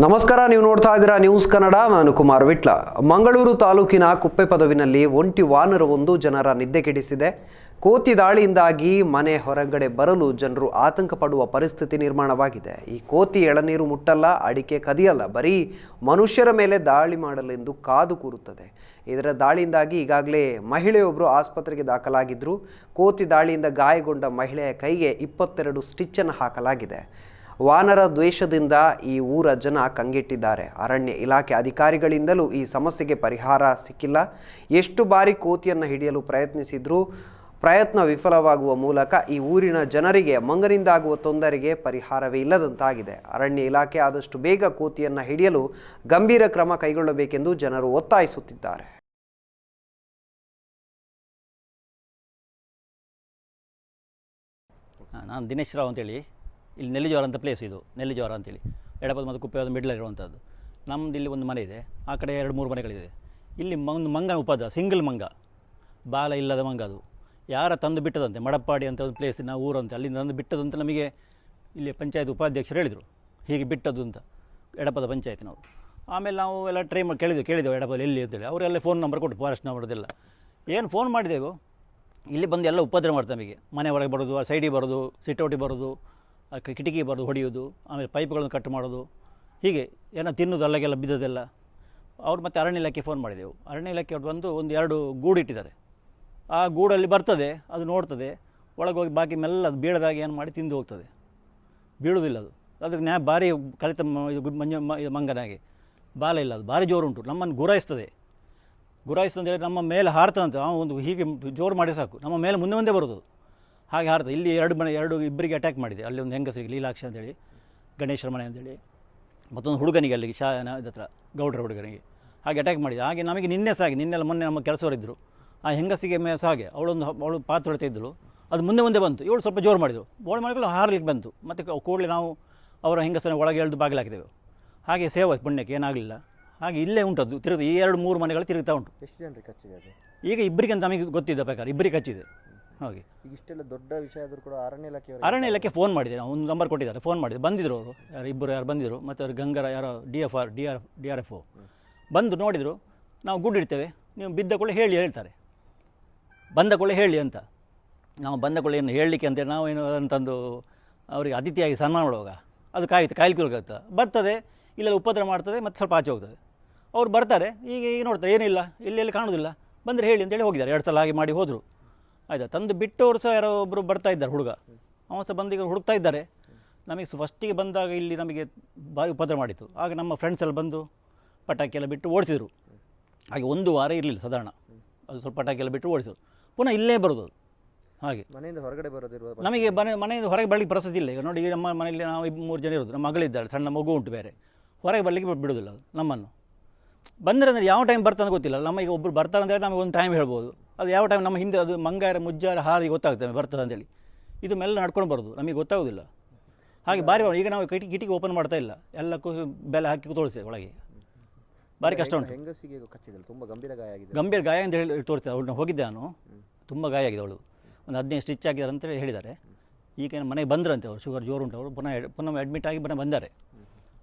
ನಮಸ್ಕಾರ, ನೀವು ನೋಡ್ತಾ ಇದ್ದೀರಾ ನ್ಯೂಸ್ ಕನ್ನಡ ನಾನು ಕುಮಾರ್ ವಿಟ್ಲ. ಮಂಗಳೂರು ತಾಲೂಕಿನ ಕುಪ್ಪೆ ಪದವಿನಲ್ಲಿ ಒಂಟಿ ವಾನರವೊಂದು ಜನರ ನಿದ್ದೆ ಕೆಡಿಸಿದೆ. ಕೋತಿ ದಾಳಿಯಿಂದಾಗಿ ಮನೆ ಹೊರಗಡೆ ಬರಲು ಜನರು ಆತಂಕ ಪಡುವ ಪರಿಸ್ಥಿತಿ ನಿರ್ಮಾಣವಾಗಿದೆ. ಈ ಕೋತಿ ಎಳನೀರು ಮುಟ್ಟಲ್ಲ, ಅಡಿಕೆ ಕದಿಯಲ್ಲ, ಬರೀ ಮನುಷ್ಯರ ಮೇಲೆ ದಾಳಿ ಮಾಡಲೆಂದು ಕಾದು ಕೂರುತ್ತದೆ. ಇದರ ದಾಳಿಯಿಂದಾಗಿ ಈಗಾಗಲೇ ಮಹಿಳೆಯೊಬ್ಬರು ಆಸ್ಪತ್ರೆಗೆ ದಾಖಲಾಗಿದ್ದರು ಕೋತಿ ದಾಳಿಯಿಂದ ಗಾಯಗೊಂಡ ಮಹಿಳೆಯ ಕೈಗೆ ಇಪ್ಪತ್ತೆರಡು ಸ್ಟಿಚ್ಚನ್ನು ಹಾಕಲಾಗಿದೆ. ವಾನರ ದ್ವೇಷದಿಂದ ಈ ಊರ ಜನ ಕಂಗೆಟ್ಟಿದ್ದಾರೆ. ಅರಣ್ಯ ಇಲಾಖೆ ಅಧಿಕಾರಿಗಳಿಂದಲೂ ಈ ಸಮಸ್ಯೆಗೆ ಪರಿಹಾರ ಸಿಕ್ಕಿಲ್ಲ. ಎಷ್ಟು ಬಾರಿ ಕೋತಿಯನ್ನು ಹಿಡಿಯಲು ಪ್ರಯತ್ನಿಸಿದ್ರೂ ಪ್ರಯತ್ನ ವಿಫಲವಾಗುವ ಮೂಲಕ ಈ ಊರಿನ ಜನರಿಗೆ ಮಂಗನಿಂದಾಗುವ ತೊಂದರೆಗೆ ಪರಿಹಾರವೇ ಇಲ್ಲದಂತಾಗಿದೆ. ಅರಣ್ಯ ಇಲಾಖೆ ಆದಷ್ಟು ಬೇಗ ಕೋತಿಯನ್ನು ಹಿಡಿಯಲು ಗಂಭೀರ ಕ್ರಮ ಕೈಗೊಳ್ಳಬೇಕೆಂದು ಜನರು ಒತ್ತಾಯಿಸುತ್ತಿದ್ದಾರೆ. ನಾನು ದಿನೇಶ್ ರಾವ್ ಅಂತೇಳಿ. ಇಲ್ಲಿ ನೆಲ್ಲಿಜೋರ ಅಂತ ಪ್ಲೇಸ್ ಇದು ನೆಲ್ಲಿಜೋರ ಅಂತೇಳಿ. ಎಡಪದ ಮತ್ತು ಕುಪ್ಪೆ ಮಿಡ್ಲಲ್ಲಿರುವಂಥದ್ದು ನಮ್ಮದು ಇಲ್ಲಿ ಒಂದು ಮನೆ ಇದೆ. ಆ ಕಡೆ ಎರಡು, ಮೂರು ಮನೆಗಳಿದೆ. ಇಲ್ಲಿ ಒಂದು ಮಂಗ ಉಪದ್ರ ಸಿಂಗಲ್ ಮಂಗ. ಬಾಲ ಇಲ್ಲದ ಮಂಗ ಅದು. ಯಾರ ತಂದು ಬಿಟ್ಟದಂತೆ, ಮಡಪ್ಪಾಡಿ ಅಂತ ಒಂದು ಪ್ಲೇಸ್ ನಾವು ಊರು ಅಂತ, ಅಲ್ಲಿಂದ ತಂದು ಬಿಟ್ಟದಂತ ನಮಗೆ ಇಲ್ಲಿ ಪಂಚಾಯತ್ ಉಪಾಧ್ಯಕ್ಷರು ಹೇಳಿದರು. ಹೀಗೆ ಬಿಟ್ಟದ್ದು ಅಂತ, ಎಡಪದ ಪಂಚಾಯತಿನವರು ಆಮೇಲೆ ನಾವು ಎಲ್ಲ ಟ್ರೈ ಮಾಡಿ ಕೇಳಿದೆವು ಕೇಳಿದೆವು ಎಡಪದ ಎಲ್ಲಿ ಅಂತೇಳಿ. ಅವರೆಲ್ಲ ಫೋನ್ ನಂಬರ್ ಕೊಟ್ಟು ಫಾರೆಸ್ಟ್ ನಂಬರ್ದೆಲ್ಲ ಏನು ಫೋನ್ ಮಾಡಿದೆವು? ಇಲ್ಲಿ ಬಂದು ಎಲ್ಲ ಉಪದ್ರ ಮಾಡ್ತಾರೆ ನಮಗೆ. ಮನೆ ಒಳಗೆ ಬರೋದು, ಆ ಸೈಡಿಗೆ ಬರೋದು ಸಿಟೌಟಿ ಬರೋದು ಕಿಟಕಿ ಬರೋದು ಹೊಡೆಯೋದು ಆಮೇಲೆ ಪೈಪ್ಗಳನ್ನು ಕಟ್ ಮಾಡೋದು, ಹೀಗೆ ಏನೋ ತಿನ್ನೋದು ಅಲ್ಲಗೆಲ್ಲ ಬಿದ್ದದೆಲ್ಲ. ಅವ್ರು ಮತ್ತೆ ಅರಣ್ಯ ಇಲಾಖೆ ಫೋನ್ ಮಾಡಿದೆವು. ಅರಣ್ಯ ಇಲಾಖೆ ಅವ್ರು ಬಂದು ಒಂದು ಎರಡು ಗೂಡು ಇಟ್ಟಿದ್ದಾರೆ. ಆ ಗೂಡಲ್ಲಿ ಬರ್ತದೆ, ಅದು ನೋಡ್ತದೆ. ಒಳಗೆ ಹೋಗಿ ಬಾಕಿ ಮೆಲ್ಲ ಅದು ಬೀಳದಾಗಿ ಏನು ಮಾಡಿ ತಿಂದು ಹೋಗ್ತದೆ. ಬೀಳೋದಿಲ್ಲ ಅದು. ಅದಕ್ಕೆ ನ್ಯಾ ಭಾರಿ ಕಲಿತ ಇದು ಗುಡ್ ಮಂಜ ಮಂಗನಾಗೆ ಬಾಲ ಇಲ್ಲ ಅದು, ಭಾರಿ ಜೋರು ಉಂಟು. ನಮ್ಮನ್ನು ಗುರಾಯಿಸ್ತದೆ. ಗುರಾಯಿಸ್ತದೆ ಹೇಳಿ ನಮ್ಮ ಮೇಲೆ ಹಾರ್ತದಂತೆ. ಅವನು ಒಂದು ಹೀಗೆ ಜೋರು ಮಾಡಿ ಸಾಕು. ನಮ್ಮ ಮೇಲೆ ಮುಂದೆ ಮುಂದೆ ಬರೋದು. ಹಾಗೆ ಹಾರ್ತದೆ ಇಲ್ಲಿ ಎರಡು ಮನೆ ಎರಡು ಇಬ್ಬರಿಗೆ ಅಟ್ಯಾಕ್ ಮಾಡಿದೆ. ಅಲ್ಲಿ ಒಂದು ಹೆಂಗಸರಿಗೆ ಲೀಲಾಕ್ಷಿ ಅಂತೇಳಿ ಗಣೇಶರ ಮನೆ ಅಂತೇಳಿ ಮತ್ತೊಂದು ಹುಡುಗನಿಗೆ ಅಲ್ಲಿಗೆ ಶಾ ಇದತ್ರ ಗೌಡ್ರ ಹುಡುಗನಿಗೆ ಹಾಗೆ ಅಟ್ಯಾಕ್ ಮಾಡಿದೆ. ಹಾಗೆ ನಮಗೆ ನಿನ್ನೆ ಸಹ ಹಾಗೆ ನಿನ್ನೆಲ್ಲ ಮೊನ್ನೆ ನಮ್ಮ ಕೆಲಸವರಿದ್ದರು ಆ ಹೆಂಗಸಿಗೆ ಮೇ ಸಹ ಹಾಗೆ ಅವಳೊಂದು ಅವಳು ಪಾತ್ರ ಹೊಡಿತಾ ಇದ್ದಳು. ಅದು ಮುಂದೆ ಮುಂದೆ ಬಂತು. ಇವಳು ಸ್ವಲ್ಪ ಜೋರು ಮಾಡಿದಳು. ಬೋಳು ಮಾಡಿಕೊಂಡು ಹಾರಲಿಕ್ಕೆ ಬಂತು. ಮತ್ತು ಕೂಡಲೇ ನಾವು ಅವರ ಹೆಂಗಸನ ಒಳಗೆ ಎಳೆದು ಬಾಗಿಲು ಹಾಕಿದೆವು ಹಾಗೆ ಸೇವ್ ಆಯ್ತು ಪುಣ್ಯಕ್ಕೆ ಏನಾಗಲಿಲ್ಲ. ಹಾಗೆ ಇಲ್ಲೇ ಉಂಟದ್ದು ತಿರುಗಿ ಈ ಎರಡು ಮೂರು ಮನೆಗಳು ತಿರುಗ್ತಾ ಉಂಟು. ಎಷ್ಟು ಜನರಿಗೆ ಕಚ್ಚಿದೆ ಅದು? ಈಗ ಇಬ್ಬರಿಗೆ ಅಂತ ನಮಗೆ ಗೊತ್ತಿದ್ದ ಪ್ರಕಾರ ಇಬ್ಬರಿಗೆ ಹಚ್ಚಿದೆ ಹಾಗೆ. ಇಷ್ಟೆಲ್ಲ ದೊಡ್ಡ ವಿಷಯ ಆದರೂ ಕೂಡ ಅರಣ್ಯ ಇಲಾಖೆ ಅರಣ್ಯ ಇಲಾಖೆ ಫೋನ್ ಮಾಡಿದೆ ನಾವು ಒಂದು ನಂಬರ್ ಕೊಟ್ಟಿದ್ದಾರೆ ಫೋನ್ ಮಾಡಿದೆ ಬಂದಿದ್ರು ಅವರು ಯಾರು ಇಬ್ಬರು ಯಾರು ಬಂದಿದ್ರು ಮತ್ತು ಅವ್ರು ಗಂಗರ ಯಾರೋ D F R D R D R F O ಬಂದು ನೋಡಿದರು ನಾವು ಗುಡ್ ಇಡ್ತೇವೆ ನೀವು ಬಿದ್ದ ಕೂಡಲೇ ಹೇಳಿ ಹೇಳ್ತಾರೆ. ಬಂದ ಕೂಡಲೇ ಹೇಳಿ ಅಂತ. ನಾವು ಬಂದ ಕೂಡ ಏನು ಹೇಳಲಿಕ್ಕೆ ಅಂತೇಳಿ ನಾವು ಏನು ಅಂತಂದು ಅವರಿಗೆ ಅತಿಥಿಯಾಗಿ ಸನ್ಮಾನ ಮಾಡುವಾಗ ಅದು ಕಾಯ್ತು ಕಾಯ್ಲಿಕ್ಕೆ ಬರ್ತದೆ ಇಲ್ಲೆಲ್ಲ ಉಪದ್ರ ಮಾಡ್ತದೆ ಮತ್ತು ಸ್ವಲ್ಪ ಆಚೆ ಹೋಗ್ತದೆ. ಅವ್ರು ಬರ್ತಾರೆ ಈಗ ಈಗ ನೋಡ್ತಾರೆ ಏನಿಲ್ಲ ಇಲ್ಲಿ ಎಲ್ಲಿ ಕಾಣೋದಿಲ್ಲ. ಬಂದರೆ ಹೇಳಿ ಅಂತೇಳಿ ಹೋಗಿದ್ದಾರೆ ಎರಡು ಸಲ ಹಾಗೆ ಮಾಡಿ ಹೋದರು. ಆಯ್ತಾ? ತಂದು ಬಿಟ್ಟವರು ಸಹ ಯಾರೋ ಒಬ್ಬರು ಬರ್ತಾ ಇದ್ದಾರೆ ಹುಡುಗ. ಅವನು ಸಹ ಬಂದು ಈಗ ಹುಡುಕ್ತಾ ಇದ್ದಾರೆ. ನಮಗೆ ಫಸ್ಟಿಗೆ ಬಂದಾಗ ಇಲ್ಲಿ ನಮಗೆ ಭಾರಿ ಉಪದ್ರ ಮಾಡಿತ್ತು. ಆಗ ನಮ್ಮ ಫ್ರೆಂಡ್ಸ್ ಎಲ್ಲ ಬಂದು ಪಟಾಕಿ ಎಲ್ಲ ಬಿಟ್ಟು ಓಡಿಸಿದರು. ಹಾಗೆ ಒಂದು ವಾರ ಇರಲಿಲ್ಲ ಸಾಧಾರಣ. ಅದು ಸ್ವಲ್ಪ ಪಟಾಕಿ ಎಲ್ಲ ಬಿಟ್ಟು ಓಡಿಸಿದ್ರು. ಪುನಃ ಇಲ್ಲೇ ಬರೋದು. ಅದು. ಹಾಗೆ. ಮನೆಯಿಂದ ಹೊರಗಡೆ ಬರೋದಿರುವ ನಮಗೆ ಮನೆ ಮನೆಯಿಂದ ಹೊರಗೆ ಬರಲಿಕ್ಕೆ ಪರಿಸ್ಥಿತಿ ಇಲ್ಲ. ಈಗ ನೋಡಿ ಈಗ ನಮ್ಮ ಮನೆಯಲ್ಲಿ ನಾವು ಇಬ್ಬರು ಮೂರು ಜನ ಇರೋದು. ನಮ್ಮ ಮಗಳಿದ್ದಾಳೆ ಸಣ್ಣ ಮಗು ಉಂಟು ಬೇರೆ. ಹೊರಗೆ ಬರಲಿಕ್ಕೆ ಬಿಡೋದಿಲ್ಲ ಅದು ನಮ್ಮನ್ನು. ಬಂದರೆ ಅಂದರೆ ಯಾವ ಟೈಮ್ ಬರ್ತಾನೆ ಗೊತ್ತಿಲ್ಲ. ನಮಗೆ ಈಗ ಒಬ್ಬರು ಬರ್ತಾರೆ ಅಂತೇಳಿ ನಮಗೆ ಒಂದು ಟೈಮ್ ಹೇಳ್ಬೋದು. ಅದು ಯಾವ ಟೈಮ್ ನಮ್ಮ ಹಿಂದೆ ಅದು ಮಂಗಾರ ಮುಜ್ಜಾರ ಹಾರಿ ಗೊತ್ತಾಗ್ತದೆ ಬರ್ತದೆ ಅಂತೇಳಿ. ಇದು ಮೆಲ್ಲ ನಡ್ಕೊಂಡು ಬರೋದು ನಮಗೆ ಗೊತ್ತಾಗೋದಿಲ್ಲ. ಹಾಗೆ ಬಾರಿ ಈಗ ನಾವು ಕಿಟಿ ಕಿಟಿಗೆ ಓಪನ್ ಮಾಡ್ತಾ ಇಲ್ಲ. ಎಲ್ಲಕ್ಕೂ ಬೆಲೆ ಹಾಕಿ ತೋರಿಸ್ತೇವೆ ಒಳಗೆ. ಭಾರಿ ಕಷ್ಟ ಉಂಟು. ಹೆಂಗಸಿಗೆ ಕಚ್ಚಿದಳು? ತುಂಬ ಗಂಭೀರ ಗಾಯ ಆಗಿದೆ. ಗಂಭೀರ ಗಾಯ ಅಂತ ಹೇಳಿ ತೋರಿಸಿದೆ ಅವಳನ್ನ ಹೋಗಿದ್ದೆ ನಾನು. ತುಂಬ ಗಾಯ ಆಗಿದೆ ಅವಳು. ಒಂದು ಹದಿನೈದು ಸ್ಟಿಚ್ ಆಗಿದ್ದಾರೆ ಅಂತೇಳಿ ಹೇಳಿದ್ದಾರೆ. ಈಗ ಮನೆಗೆ ಬಂದ್ರಂತೆ ಅವರು ಶುಗರ್ ಜೋರು ಉಂಟು. ಅವರು ಪುನಃ ಪುನಃ ಅಡ್ಮಿಟ್ ಆಗಿ ಪುನಃ ಬಂದಾರೆ.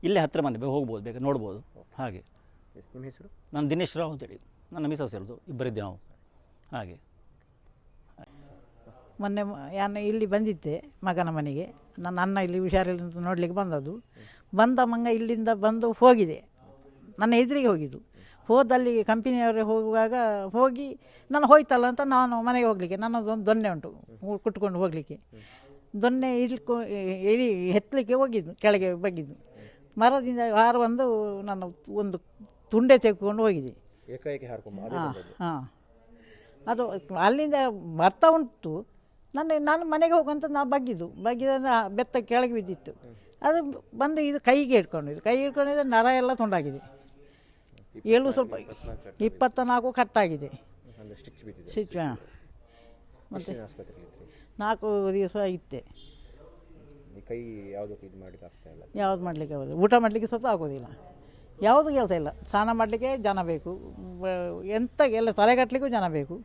ಇಲ್ಲೇ ಹತ್ತಿರ ಮನೆ ಹೋಗ್ಬೋದು ಬೇಕಾದ್ರೆ ನೋಡ್ಬೋದು. ಹಾಗೆ. ನಿಮ್ಮ ಹೆಸರು? ನಾನು ದಿನೇಶ್ ರಾವ್ ಅಂತೇಳಿ ನನ್ನ ಮಿಸಸ್ ಇರೋದು ಇಬ್ಬರಿದ್ದೆ ನಾವು. ಹಾಗೆ. ಮೊನ್ನೆ ಮ- ನಾನು ಇಲ್ಲಿ ಬಂದಿದ್ದೆ ಮಗನ ಮನೆಗೆ. ನನ್ನ ಅಣ್ಣ ಇಲ್ಲಿ ಹುಷಾರಿಲ್ಲ ಅಂತ ನೋಡಲಿಕ್ಕೆ ಬಂದದ್ದು. ಬಂದ ಮಂಗ ಇಲ್ಲಿಂದ ಬಂದು ಹೋಗಿದೆ. ನನ್ನ ಎದುರಿಗೆ ಹೋಗಿದ್ದು. ಹೋದಲ್ಲಿ ಕಂಪನಿಯವರೇ ಹೋಗುವಾಗ ಹೋಗಿ ನಾನು ಹೋಯ್ತಲ್ಲ ಅಂತ ನಾನು ಮನೆಗೆ ಹೋಗಲಿಕ್ಕೆ ನನ್ನದೊಂದು ದೊನ್ನೆ ಉಂಟು ಕುಟ್ಕೊಂಡು ಹೋಗಲಿಕ್ಕೆ. ದೊನ್ನೆ ಇಳ್ಕೊ ಇಳಿ ಹೆತ್ತಲಿಕ್ಕೆ ಹೋಗಿದ್ದು ಕೆಳಗೆ ಬಗ್ಗಿದ್ದು. ಮರದಿಂದ ಹಾರ ಬಂದು ನಾನು ಒಂದು ತುಂಡೆ ತೆಗೆದುಕೊಂಡು ಹೋಗಿದೆ. ಏಕಾಏಕಿ ಹಾರ್ಕೊಂಬ ಹಾಂ ಹಾಂ ಅದು ಅಲ್ಲಿಂದ ಬರ್ತಾ ಉಂಟು. ನನ್ನ ನಾನು ಮನೆಗೆ ಹೋಗುವಂತ ನಾನು ಬಗ್ಗಿದ್ದು ಬಗ್ಗಿದ ಬೆತ್ತ ಕೆಳಗೆ ಬಿದ್ದಿತ್ತು. ಅದು ಬಂದು ಇದು ಕೈಗೆ ಹಿಡ್ಕೊಂಡಿದ್ದು ಕೈ ಹಿಡ್ಕೊಂಡಿದ್ರೆ ನರ ಎಲ್ಲ ತುಂಡಾಗಿದೆ. ಏಳು ಸ್ವಲ್ಪ ಇಪ್ಪತ್ತ ನಾಲ್ಕು ಕಟ್ಟಾಗಿದೆ ಸ್ಟಿಚ್ ಹಾಂ. ನಾಲ್ಕು ದಿವಸ ಇತ್ತೆ ಕೈ ಯಾವುದು ಯಾವ್ದು ಮಾಡಲಿಕ್ಕೆ ಆಗೋದು ಊಟ ಮಾಡಲಿಕ್ಕೆ ಸಹ ಆಗೋದಿಲ್ಲ. ಯಾವುದು ಕೆಲಸ ಇಲ್ಲ. ಸ್ನಾನ ಮಾಡಲಿಕ್ಕೆ ಜನ ಬೇಕು. ಎಂಥ ಎಲ್ಲ ತಲೆ ಕಟ್ಟಲಿಕ್ಕೂ ಜನ ಬೇಕು.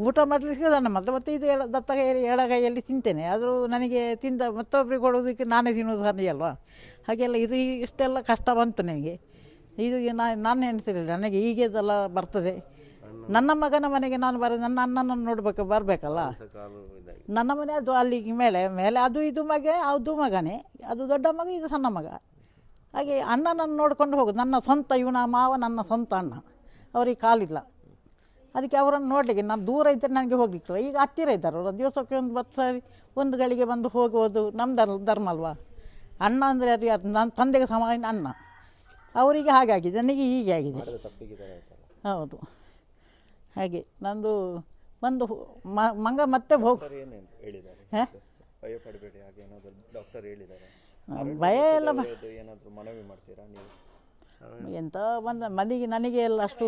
ಊಟ ಮಾಡಲಿಕ್ಕೆ ನನ್ನ ಮತ್ತೆ ಮತ್ತೆ ಇದು ಎಡ ದತ್ತ ಎಡಗೈಯಲ್ಲಿ ತಿಂತೇನೆ. ಆದರೂ ನನಗೆ ತಿಂದ ಮತ್ತೊಬ್ಬರಿಗೆ ಕೊಡೋದಕ್ಕೆ ನಾನೇ ತಿನ್ನೋದು ಸರಿ ಅಲ್ವಾ? ಹಾಗೆಲ್ಲ ಇದು ಇಷ್ಟೆಲ್ಲ ಕಷ್ಟ ಬಂತು ನನಗೆ. ಇದು ನಾನು ನಾನು ಎಣಿಸಿರಲಿಲ್ಲ ನನಗೆ ಹೀಗೆದೆಲ್ಲ ಬರ್ತದೆ. ನನ್ನ ಮಗನ ಮನೆಗೆ ನಾನು ಬರ ನನ್ನ ಅಣ್ಣನನ್ನು ನೋಡಬೇಕು, ಬರಬೇಕಲ್ಲ? ನನ್ನ ಮನೆ ಅದು ಅಲ್ಲಿ ಮೇಲೆ. ಮೇಲೆ ಅದು ಇದು ಮಗ, ಅದು ಮಗನೇ. ಅದು ದೊಡ್ಡ ಮಗ, ಇದು ಸಣ್ಣ ಮಗ. ಹಾಗೆ ಅಣ್ಣನನ್ನು ನೋಡಿಕೊಂಡು ಹೋಗೋದು. ನನ್ನ ಸ್ವಂತ ಇವನ ಮಾವ ನನ್ನ ಸ್ವಂತ ಅಣ್ಣ. ಅವರಿಗೆ ಕಾಲಿಲ್ಲ. ಅದಕ್ಕೆ ಅವರನ್ನು ನೋಡಲಿಕ್ಕೆ ನಾನು ದೂರ ಇದ್ದರೆ ನನಗೆ ಹೋಗ್ಲಿಕ್ಕಿಲ್ಲ. ಈಗ ಹತ್ತಿರ ಇದ್ದಾರೆ ಅವರು. ದಿವಸಕ್ಕೆ ಒಂದು ಬತ್ತು ಸಾರಿ ಒಂದು ಗಳಿಗೆ ಬಂದು ಹೋಗುವುದು ನಮ್ಮ ಧರ್ಮ ಧರ್ಮ ಅಲ್ವಾ? ಅಣ್ಣ ಅಂದರೆ ಅದು ಯಾರು? ನನ್ನ ತಂದೆಗೆ ಸಮಾನ ಅಣ್ಣ. ಅವರಿಗೆ ಹಾಗೆ ಆಗಿದೆ. ನನಗೆ ಹೀಗೆ ಆಗಿದೆ. ಹೌದು. ಹಾಗೆ ನಂದು ಒಂದು ಮಂಗ ಮತ್ತೆ ಹೋಗಿ ಹೇ? ಭಯ ಎಲ್ಲ ಏನಾದರೂ ಮನವಿ ಮಾಡ್ತೀರಾ ನೀವು? ಎಂತ ಬಂದ ಮನೆಗೆ ನನಗೆ ಎಲ್ಲ ಅಷ್ಟು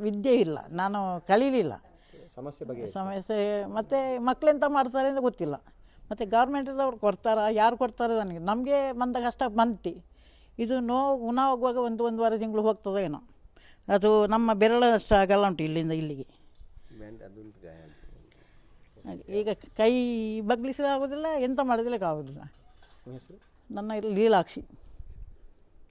ವಿದ್ಯೆ ಇಲ್ಲ. ನಾನು ಕಲೀಲಿಲ್ಲ. ಸಮಸ್ಯೆ ಬಗ್ಗೆ ಸಮಸ್ಯೆ ಮತ್ತು ಮಕ್ಕಳೆಂತ ಮಾಡ್ತಾರೆ ಅಂತ ಗೊತ್ತಿಲ್ಲ. ಮತ್ತು ಗೌರ್ಮೆಂಟ್ದವ್ರು ಕೊಡ್ತಾರಾ? ಯಾರು ಕೊಡ್ತಾರೆ ನನಗೆ? ನಮಗೆ ಬಂದ ಕಷ್ಟ ಮಂತಿ ಇದು ನೋವು ಗುಣ ಹೋಗುವಾಗ ಒಂದು ವಾರ ತಿಂಗಳು ಹೋಗ್ತದೆ ಏನೋ. ಅದು ನಮ್ಮ ಬೆರಳಷ್ಟು ಆಗಲ್ಲ ಉಂಟು ಇಲ್ಲಿಂದ ಇಲ್ಲಿಗೆ. ಈಗ ಕೈ ಬಗ್ಲಿಸಲು ಆಗೋದಿಲ್ಲ ಎಂತ ಮಾಡೋದಿಲ್ಲ ಆಗೋದಿಲ್ಲ. ನನ್ನ ಹೆಸರು ಲೀಲಾಕ್ಷಿ.